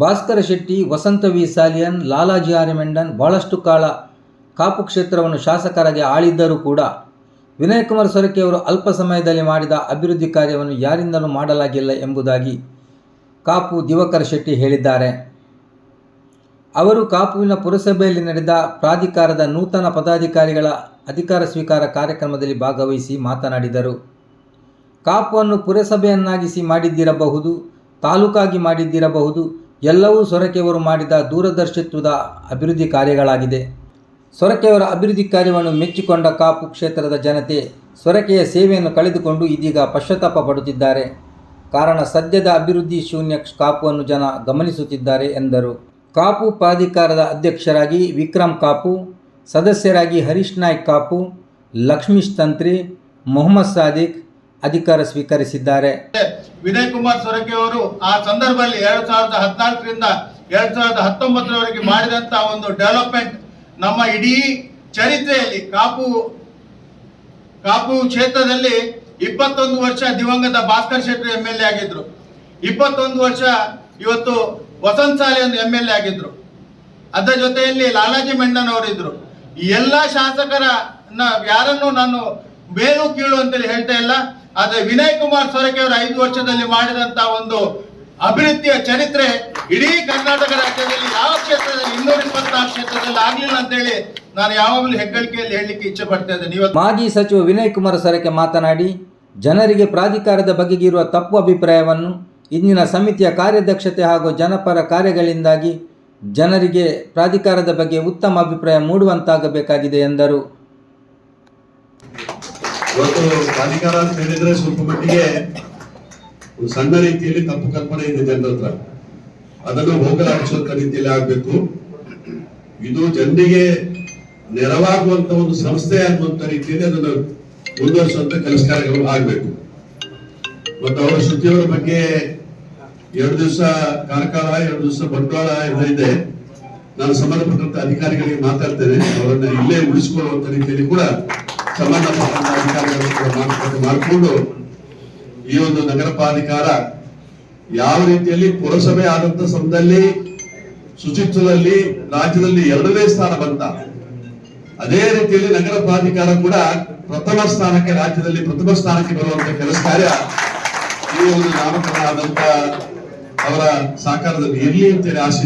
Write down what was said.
ಭಾಸ್ಕರ ಶೆಟ್ಟಿ, ವಸಂತ V. Salian, Lalaji ಆರ್ಯಮೆಂಡನ್ ಬಹಳಷ್ಟು ಕಾಲ ಕಾಪು ಕ್ಷೇತ್ರವನ್ನು ಶಾಸಕರಾಗಿ ಆಳಿದ್ದರೂ ಕೂಡ ವಿನಯಕುಮಾರ್ ಸೊರಕೆ ಅವರು ಅಲ್ಪ ಸಮಯದಲ್ಲಿ ಮಾಡಿದ ಅಭಿವೃದ್ಧಿ ಕಾರ್ಯವನ್ನು ಯಾರಿಂದಲೂ ಮಾಡಲಾಗಿಲ್ಲ ಎಂಬುದಾಗಿ ಕಾಪು ದಿವಾಕರ್ ಶೆಟ್ಟಿ ಹೇಳಿದ್ದಾರೆ. ಅವರು ಕಾಪುವಿನ ಪುರಸಭೆಯಲ್ಲಿ ನಡೆದ ಪ್ರಾಧಿಕಾರದ ನೂತನ ಪದಾಧಿಕಾರಿಗಳ ಅಧಿಕಾರ ಸ್ವೀಕಾರ ಕಾರ್ಯಕ್ರಮದಲ್ಲಿ ಭಾಗವಹಿಸಿ ಮಾತನಾಡಿದರು. ಕಾಪುವನ್ನು ಪುರಸಭೆಯನ್ನಾಗಿಸಿ ಮಾಡಿದ್ದಿರಬಹುದು, ತಾಲೂಕಾಗಿ ಮಾಡಿದ್ದಿರಬಹುದು ಎಲ್ಲವೂ ಸೊರಕೆಯವರು ಮಾಡಿದ ದೂರದರ್ಶಿತ್ವದ ಅಭಿವೃದ್ಧಿ ಕಾರ್ಯಗಳಾಗಿದೆ. ಸೊರಕೆಯವರ ಅಭಿವೃದ್ಧಿ ಕಾರ್ಯವನ್ನು ಮೆಚ್ಚಿಕೊಂಡ ಕಾಪು ಕ್ಷೇತ್ರದ ಜನತೆ ಸೊರಕೆಯ ಸೇವೆಯನ್ನು ಕಳೆದುಕೊಂಡು ಇದೀಗ ಪಶ್ಚಾತ್ತಾಪ ಪಡುತ್ತಿದ್ದಾರೆ. ಕಾರಣ ಸದ್ಯದ ಅಭಿವೃದ್ಧಿ ಶೂನ್ಯ ಕಾಪುವನ್ನು ಜನ ಗಮನಿಸುತ್ತಿದ್ದಾರೆ ಎಂದರು. ಕಾಪು ಪ್ರಾಧಿಕಾರದ ಅಧ್ಯಕ್ಷರಾಗಿ ವಿಕ್ರಮ್ ಕಾಪು, ಸದಸ್ಯರಾಗಿ ಹರೀಶ್ ನಾಯ್ಕ್ ಕಾಪು, ಲಕ್ಷ್ಮೀಶ್ ತಂತ್ರಿ, ಮೊಹಮ್ಮದ್ ಸಾದಿಕ್ ಅಧಿಕಾರ ಸ್ವೀಕರಿಸಿದ್ದಾರೆ. ವಿನಯ್ ಕುಮಾರ್ ಸೊರಕೆ ಅವರು ಆ ಸಂದರ್ಭದಲ್ಲಿ ಎರಡ್ ಸಾವಿರದ ಹದಿನಾಲ್ಕರಿಂದ ಎರಡ್ ಸಾವಿರದ ಹತ್ತೊಂಬತ್ತರವರೆಗೆ ಮಾಡಿದಂತ ಒಂದು ಡೆವಲಪ್ಮೆಂಟ್ ನಮ್ಮ ಇಡೀ ಚರಿತ್ರೆಯಲ್ಲಿ ಕಾಪು ಕಾಪು ಕ್ಷೇತ್ರದಲ್ಲಿ ಇಪ್ಪತ್ತೊಂದು ವರ್ಷ ದಿವಂಗತ Bhaskar Shetty M L A ಆಗಿದ್ರು. ಇಪ್ಪತ್ತೊಂದು ವರ್ಷ ಇವತ್ತು ವಸಂತ ಸಾಲಿ ಒಂದು ಎಂ ಎಲ್ ಎ ಆಗಿದ್ರು. ಅದರ ಜೊತೆಯಲ್ಲಿ ಲಾಲಾಜಿ ಮೆಂಡನ್ ಅವರಿದ್ರು. ಈ ಎಲ್ಲ ಶಾಸಕರ ಯಾರನ್ನು ನಾನು ಬೇರು ಕೀಳು ಅಂತೇಳಿ ಹೇಳ್ತಾ ಇಲ್ಲ. ಆದ್ರೆ ವಿನಯ್ ಕುಮಾರ್ ಸೊರಕೆ ಅವರು ಐದು ವರ್ಷದಲ್ಲಿ ಮಾಡಿದಂತ ಒಂದು ಅಭಿವೃದ್ಧಿಯ ಚರಿತ್ರೆ ಇಡೀ ಕರ್ನಾಟಕ ರಾಜ್ಯದಲ್ಲಿ ಯಾವ ಕ್ಷೇತ್ರದಲ್ಲಿ ಇನ್ನೂರ ಇಪ್ಪತ್ನಾಲ್ಕು ಕ್ಷೇತ್ರದಲ್ಲಿ ಆಗ್ಲಿಲ್ಲ ಅಂತೇಳಿ ನಾನು ಯಾವಾಗಲೂ ಹೆಗ್ಗಳಿಕೆಯಲ್ಲಿ ಹೇಳಲಿಕ್ಕೆ ಇಚ್ಛೆ ಪಡ್ತಾ ಇದ್ದೇನೆ. ಮಾಜಿ ಸಚಿವ ವಿನಯ್ ಕುಮಾರ್ ಸೊರಕೆ ಮಾತನಾಡಿ, ಜನರಿಗೆ ಪ್ರಾಧಿಕಾರದ ಬಗೆಗಿರುವ ತಪ್ಪು ಅಭಿಪ್ರಾಯವನ್ನು ಇಂದಿನ ಸಮಿತಿಯ ಕಾರ್ಯದಕ್ಷತೆ ಹಾಗೂ ಜನಪರ ಕಾರ್ಯಗಳಿಂದಾಗಿ ಜನರಿಗೆ ಪ್ರಾಧಿಕಾರದ ಬಗ್ಗೆ ಉತ್ತಮ ಅಭಿಪ್ರಾಯ ಮೂಡುವಂತಾಗಬೇಕಾಗಿದೆ ಎಂದರು. ಇವತ್ತು ಪ್ರಾಧಿಕಾರ ಅಂತ ಹೇಳಿದ್ರೆ ಸ್ವಲ್ಪ ಮಟ್ಟಿಗೆ ಒಂದು ಸಣ್ಣ ರೀತಿಯಲ್ಲಿ ತಪ್ಪು ಕಲ್ಪನೆ ಇದೆ ಜನರ ಹತ್ರ. ಅದನ್ನು ಹೋಗಲಾಡಿಸುವಂತ ರೀತಿಯಲ್ಲಿ ಆಗ್ಬೇಕು. ಇದು ಜನರಿಗೆ ನೆರವಾಗುವಂತ ಒಂದು ಸಂಸ್ಥೆ ಅನ್ನುವಂತ ರೀತಿಯಲ್ಲಿ ಅದನ್ನು ಮುಂದುವರಿಸುವಂತ ಕೆಲಸ ಕಾರ್ಯಗಳು ಆಗ್ಬೇಕು. ಮತ್ತು ಅವರ ಶ್ರುತಿಯವರ ಬಗ್ಗೆ ಎರಡು ದಿವಸ ಕಾರ್ಕಳ, ಎರಡು ದಿವಸ ಬಂಟ್ವಾಳ ಇದೆ. ನಾನು ಸಂಬಂಧಪಟ್ಟಂತ ಅಧಿಕಾರಿಗಳಿಗೆ ಮಾತಾಡ್ತೇನೆ. ಅವರನ್ನ ಇಲ್ಲೇ ಉಳಿಸಿಕೊಳ್ಳುವಂತ ರೀತಿಯಲ್ಲಿ ಕೂಡ ಸಂಬಂಧಪಟ್ಟಂತ ಅಧಿಕಾರಿಗಳು ಮಾಡಿಕೊಂಡು ಈ ಒಂದು ನಗರ ಪ್ರಾಧಿಕಾರ ಯಾವ ರೀತಿಯಲ್ಲಿ ಪುರಸಭೆ ಆದಂತ ಸಮಯದಲ್ಲಿ ಶುಚಿತ್ವದಲ್ಲಿ ರಾಜ್ಯದಲ್ಲಿ ಎರಡನೇ ಸ್ಥಾನ ಬಂತ, ಅದೇ ರೀತಿಯಲ್ಲಿ ನಗರ ಪ್ರಾಧಿಕಾರ ಕೂಡ ಪ್ರಥಮ ಸ್ಥಾನಕ್ಕೆ ರಾಜ್ಯದಲ್ಲಿ ಪ್ರಥಮ ಸ್ಥಾನಕ್ಕೆ ಬರುವಂತ ಕೆಲಸ ಕಾರ್ಯ ಈ ಒಂದು ನಾಮಕರಣ ಆದಂತ ಅವರ ಸಾಕಾರದಲ್ಲಿ ಇರಲಿ ಅಂತೇಳಿ ಆಶಿಸಿ